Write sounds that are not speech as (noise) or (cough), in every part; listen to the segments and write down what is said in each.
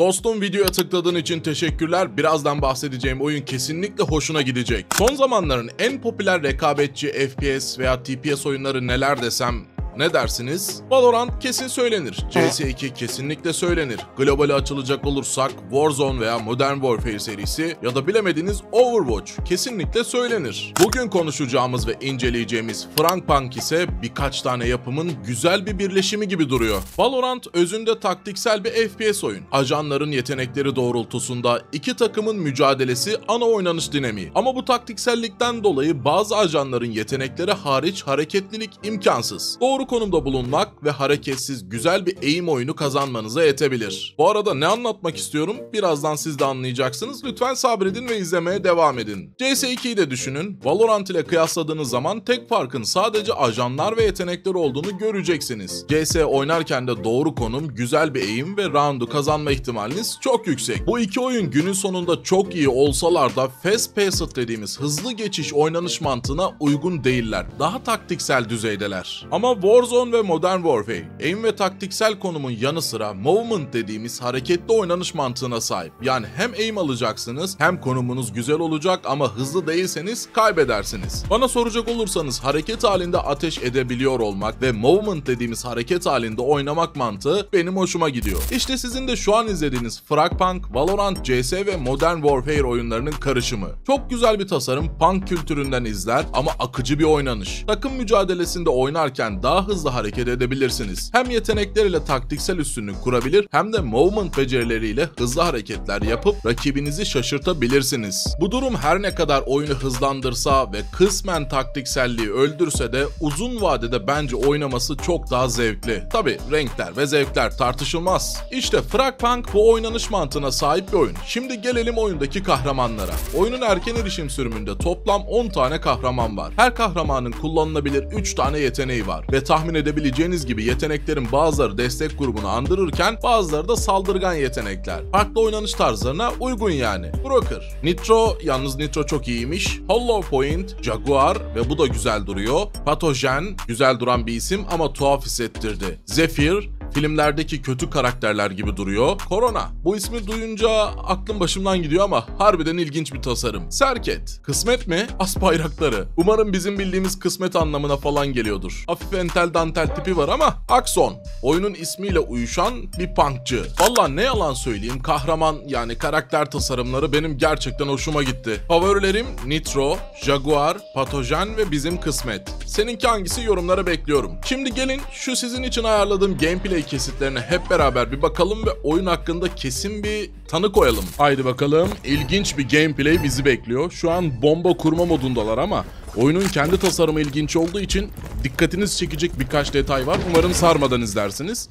Dostum videoya tıkladığın için teşekkürler. Birazdan bahsedeceğim oyun kesinlikle hoşuna gidecek. Son zamanların en popüler rekabetçi FPS veya TPS oyunları neler desem ne dersiniz? Valorant kesin söylenir. CS2 kesinlikle söylenir. Globale açılacak olursak Warzone veya Modern Warfare serisi ya da bilemediğiniz Overwatch kesinlikle söylenir. Bugün konuşacağımız ve inceleyeceğimiz Frankpunk ise birkaç tane yapımın güzel bir birleşimi gibi duruyor. Valorant özünde taktiksel bir FPS oyun. Ajanların yetenekleri doğrultusunda iki takımın mücadelesi ana oynanış dinamiği. Ama bu taktiksellikten dolayı bazı ajanların yetenekleri hariç hareketlilik imkansız. Doğru konumda bulunmak ve hareketsiz güzel bir eğim oyunu kazanmanıza yetebilir. Bu arada ne anlatmak istiyorum birazdan siz de anlayacaksınız. Lütfen sabredin ve izlemeye devam edin. CS2'yi de düşünün. Valorant ile kıyasladığınız zaman tek farkın sadece ajanlar ve yetenekler olduğunu göreceksiniz. CS oynarken de doğru konum, güzel bir eğim ve roundu kazanma ihtimaliniz çok yüksek. Bu iki oyun günün sonunda çok iyi olsalar da fast paced dediğimiz hızlı geçiş oynanış mantığına uygun değiller. Daha taktiksel düzeydeler. Ama Warzone ve Modern Warfare, aim ve taktiksel konumun yanı sıra movement dediğimiz hareketli oynanış mantığına sahip. Yani hem aim alacaksınız hem konumunuz güzel olacak ama hızlı değilseniz kaybedersiniz. Bana soracak olursanız hareket halinde ateş edebiliyor olmak ve movement dediğimiz hareket halinde oynamak mantığı benim hoşuma gidiyor. İşte sizin de şu an izlediğiniz Fragpunk, Valorant, CS ve Modern Warfare oyunlarının karışımı. Çok güzel bir tasarım, punk kültüründen izler ama akıcı bir oynanış. Takım mücadelesinde oynarken daha hızlı hareket edebilirsiniz. Hem yetenekleriyle taktiksel üstünlük kurabilir hem de movement becerileriyle hızlı hareketler yapıp rakibinizi şaşırtabilirsiniz. Bu durum her ne kadar oyunu hızlandırsa ve kısmen taktikselliği öldürse de uzun vadede bence oynaması çok daha zevkli. Tabi renkler ve zevkler tartışılmaz. İşte Fragpunk bu oynanış mantığına sahip bir oyun. Şimdi gelelim oyundaki kahramanlara. Oyunun erken erişim sürümünde toplam 10 tane kahraman var. Her kahramanın kullanılabilir 3 tane yeteneği var ve tahmin edebileceğiniz gibi yeteneklerin bazıları destek grubunu andırırken bazıları da saldırgan yetenekler. Farklı oynanış tarzlarına uygun yani. Broker, Nitro, yalnız Nitro çok iyiymiş. Hollow Point, Jaguar ve bu da güzel duruyor. Pathogen, güzel duran bir isim ama tuhaf hissettirdi. Zephyr, filmlerdeki kötü karakterler gibi duruyor. Corona. Bu ismi duyunca aklım başımdan gidiyor ama harbiden ilginç bir tasarım. Serket. Kısmet mi? As bayrakları. Umarım bizim bildiğimiz kısmet anlamına falan geliyordur. Hafif entel dantel tipi var ama Akson. Oyunun ismiyle uyuşan bir punkçı. Valla ne yalan söyleyeyim kahraman yani karakter tasarımları benim gerçekten hoşuma gitti. Favorilerim Nitro, Jaguar, Pathogen ve bizim kısmet. Seninki hangisi yorumlara bekliyorum. Şimdi gelin şu sizin için ayarladığım gameplay kesitlerine hep beraber bir bakalım ve oyun hakkında kesin bir tanı koyalım. Haydi bakalım. İlginç bir gameplay bizi bekliyor. Şu an bomba kurma modundalar ama oyunun kendi tasarımı ilginç olduğu için dikkatiniz çekecek birkaç detay var. Umarım sarmadan izlersiniz.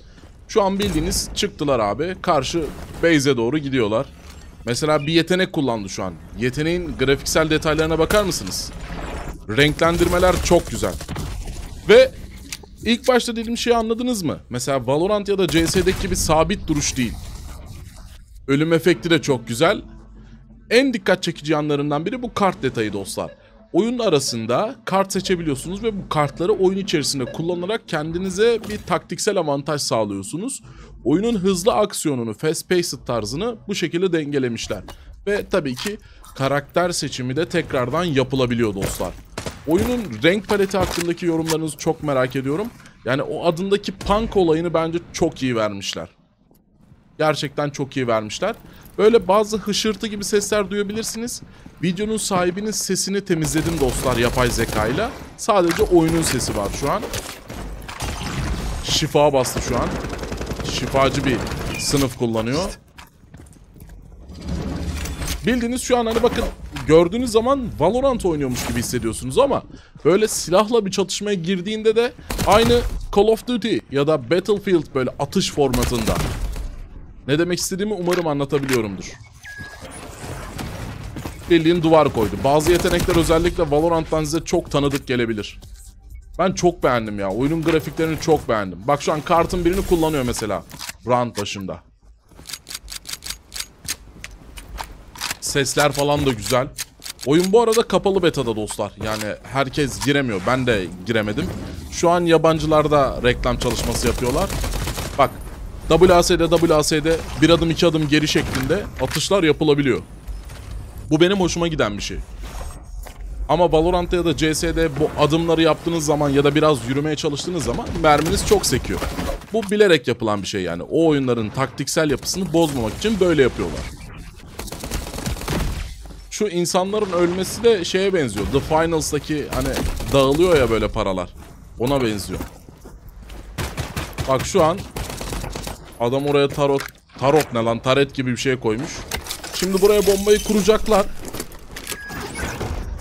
Şu an bildiğiniz çıktılar abi. Karşı base'e doğru gidiyorlar. Mesela bir yetenek kullandı şu an. Yeteneğin grafiksel detaylarına bakar mısınız? Renklendirmeler çok güzel. Ve ilk başta dediğim şeyi anladınız mı? Mesela Valorant ya da CS'deki gibi sabit duruş değil. Ölüm efekti de çok güzel. En dikkat çekici yanlarından biri bu kart detayı dostlar. Oyun arasında kart seçebiliyorsunuz ve bu kartları oyun içerisinde kullanarak kendinize bir taktiksel avantaj sağlıyorsunuz. Oyunun hızlı aksiyonunu, fast paced tarzını bu şekilde dengelemişler. Ve tabii ki karakter seçimi de tekrardan yapılabiliyor dostlar. Oyunun renk paleti hakkındaki yorumlarınızı çok merak ediyorum. Yani o adındaki punk olayını bence çok iyi vermişler. Gerçekten çok iyi vermişler. Böyle bazı hışırtı gibi sesler duyabilirsiniz. Videonun sahibinin sesini temizledim dostlar yapay zekayla. Sadece oyunun sesi var şu an. Şifa bastı şu an. Şifacı bir sınıf kullanıyor. Bildiğiniz şu an hani bakın gördüğünüz zaman Valorant oynuyormuş gibi hissediyorsunuz ama böyle silahla bir çatışmaya girdiğinde de aynı Call of Duty ya da Battlefield böyle atış formatında. Ne demek istediğimi umarım anlatabiliyorumdur. Bildiğin duvar koydu. Bazı yetenekler özellikle Valorant'tan size çok tanıdık gelebilir. Ben çok beğendim ya. Oyunun grafiklerini çok beğendim. Bak şu an kartın birini kullanıyor mesela. Round başında. Sesler falan da güzel. Oyun bu arada kapalı beta'da dostlar. Yani herkes giremiyor. Ben de giremedim. Şu an yabancılar da reklam çalışması yapıyorlar. Bak WASD WASD bir adım iki adım geri şeklinde atışlar yapılabiliyor. Bu benim hoşuma giden bir şey. Ama Valorant'ta ya da CS'de bu adımları yaptığınız zaman ya da biraz yürümeye çalıştığınız zaman merminiz çok sekiyor. Bu bilerek yapılan bir şey yani. O oyunların taktiksel yapısını bozmamak için böyle yapıyorlar. Şu insanların ölmesi de şeye benziyor. The Finals'daki hani dağılıyor ya böyle paralar. Ona benziyor. Bak şu an adam oraya tarot tarot ne lan taret gibi bir şey koymuş. Şimdi buraya bombayı kuracaklar.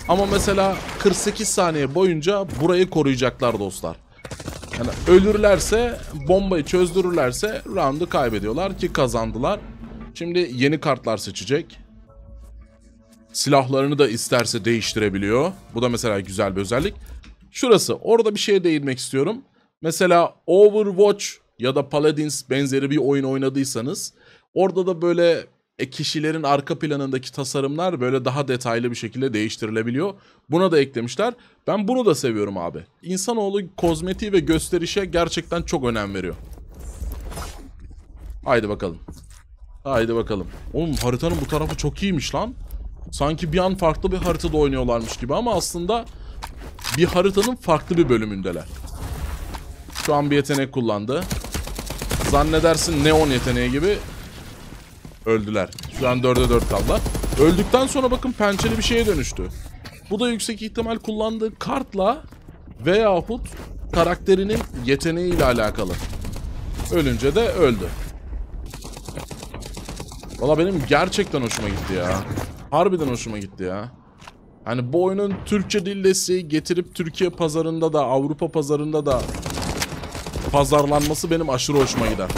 Ama mesela 48 saniye boyunca burayı koruyacaklar dostlar. Yani ölürlerse, bombayı çözdürürlerse roundu kaybediyorlar ki kazandılar. Şimdi yeni kartlar seçecek. Silahlarını da isterse değiştirebiliyor. Bu da mesela güzel bir özellik. Şurası, orada bir şeye değinmek istiyorum. Mesela Overwatch ya da Paladins benzeri bir oyun oynadıysanız orada da böyle e, kişilerin arka planındaki tasarımlar böyle daha detaylı bir şekilde değiştirilebiliyor. Buna da eklemişler. Ben bunu da seviyorum abi. İnsanoğlu kozmetiği ve gösterişe gerçekten çok önem veriyor. Haydi bakalım. Haydi bakalım. Oğlum haritanın bu tarafı çok iyiymiş lan. Sanki bir an farklı bir haritada oynuyorlarmış gibi ama aslında bir haritanın farklı bir bölümündeler. Şu an bir yetenek kullandı. Zannedersin neon yeteneği gibi öldüler. Şu an 4'e 4 kaldılar. Öldükten sonra bakın pençeli bir şeye dönüştü. Bu da yüksek ihtimal kullandığı kartla veyahut karakterinin yeteneğiyle alakalı. Ölünce de öldü. Valla benim gerçekten hoşuma gitti ya. Harbiden hoşuma gitti ya. Hani bu oyunun Türkçe dillesi getirip Türkiye pazarında da Avrupa pazarında da pazarlanması benim aşırı hoşuma gider.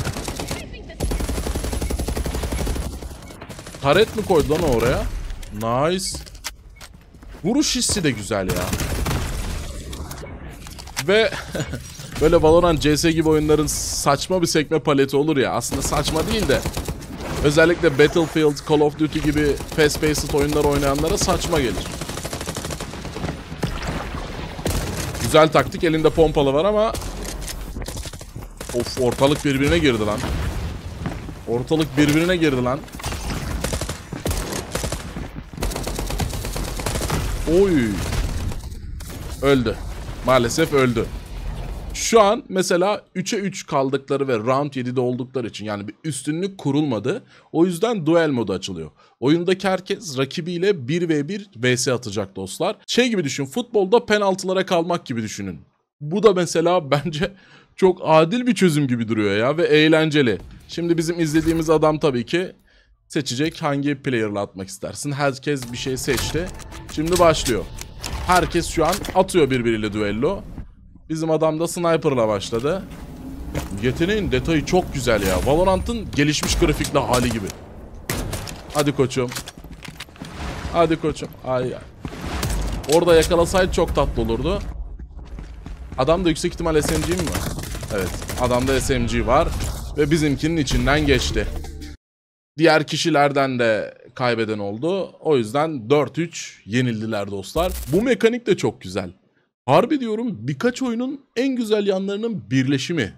Taret mi koydu lan oraya? Nice. Vuruş hissi de güzel ya. Ve (laughs) böyle Valorant, CS gibi oyunların saçma bir sekme paleti olur ya. Aslında saçma değil de. Özellikle Battlefield, Call of Duty gibi fast-paced oyunlar oynayanlara saçma gelir. Güzel taktik. Elinde pompalı var ama... Of ortalık birbirine girdi lan. Ortalık birbirine girdi lan. Oy. Öldü. Maalesef öldü. Şu an mesela 3'e 3 kaldıkları ve round 7'de oldukları için yani bir üstünlük kurulmadı. O yüzden duel modu açılıyor. Oyundaki herkes rakibiyle 1v1 vs atacak dostlar. Şey gibi düşün futbolda penaltılara kalmak gibi düşünün. Bu da mesela (laughs) bence çok adil bir çözüm gibi duruyor ya ve eğlenceli. Şimdi bizim izlediğimiz adam tabii ki seçecek hangi player'la atmak istersin. Herkes bir şey seçti. Şimdi başlıyor. Herkes şu an atıyor birbiriyle düello. Bizim adam da sniper'la başladı. Yeteneğin detayı çok güzel ya. Valorant'ın gelişmiş grafikli hali gibi. Hadi koçum. Hadi koçum. Ay ay. Orada yakalasaydı çok tatlı olurdu. Adamda yüksek ihtimal SMG mi var? Evet. Adamda SMG var. Ve bizimkinin içinden geçti. Diğer kişilerden de kaybeden oldu. O yüzden 4-3 yenildiler dostlar. Bu mekanik de çok güzel. Harbi diyorum birkaç oyunun en güzel yanlarının birleşimi.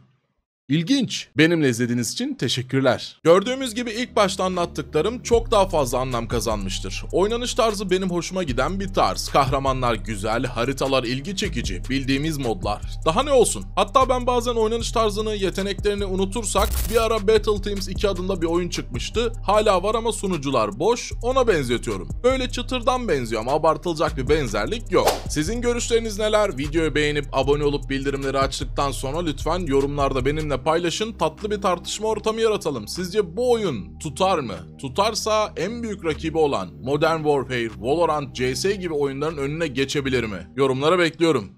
İlginç. Benimle izlediğiniz için teşekkürler. Gördüğümüz gibi ilk başta anlattıklarım çok daha fazla anlam kazanmıştır. Oynanış tarzı benim hoşuma giden bir tarz. Kahramanlar güzel, haritalar ilgi çekici, bildiğimiz modlar. Daha ne olsun? Hatta ben bazen oynanış tarzını, yeteneklerini unutursak bir ara Battle Teams 2 adında bir oyun çıkmıştı. Hala var ama sunucular boş. Ona benzetiyorum. Böyle çıtırdan benziyor ama abartılacak bir benzerlik yok. Sizin görüşleriniz neler? Videoyu beğenip abone olup bildirimleri açtıktan sonra lütfen yorumlarda benimle paylaşın. Tatlı bir tartışma ortamı yaratalım. Sizce bu oyun tutar mı? Tutarsa en büyük rakibi olan Modern Warfare, Valorant, CS gibi oyunların önüne geçebilir mi? Yorumlara bekliyorum.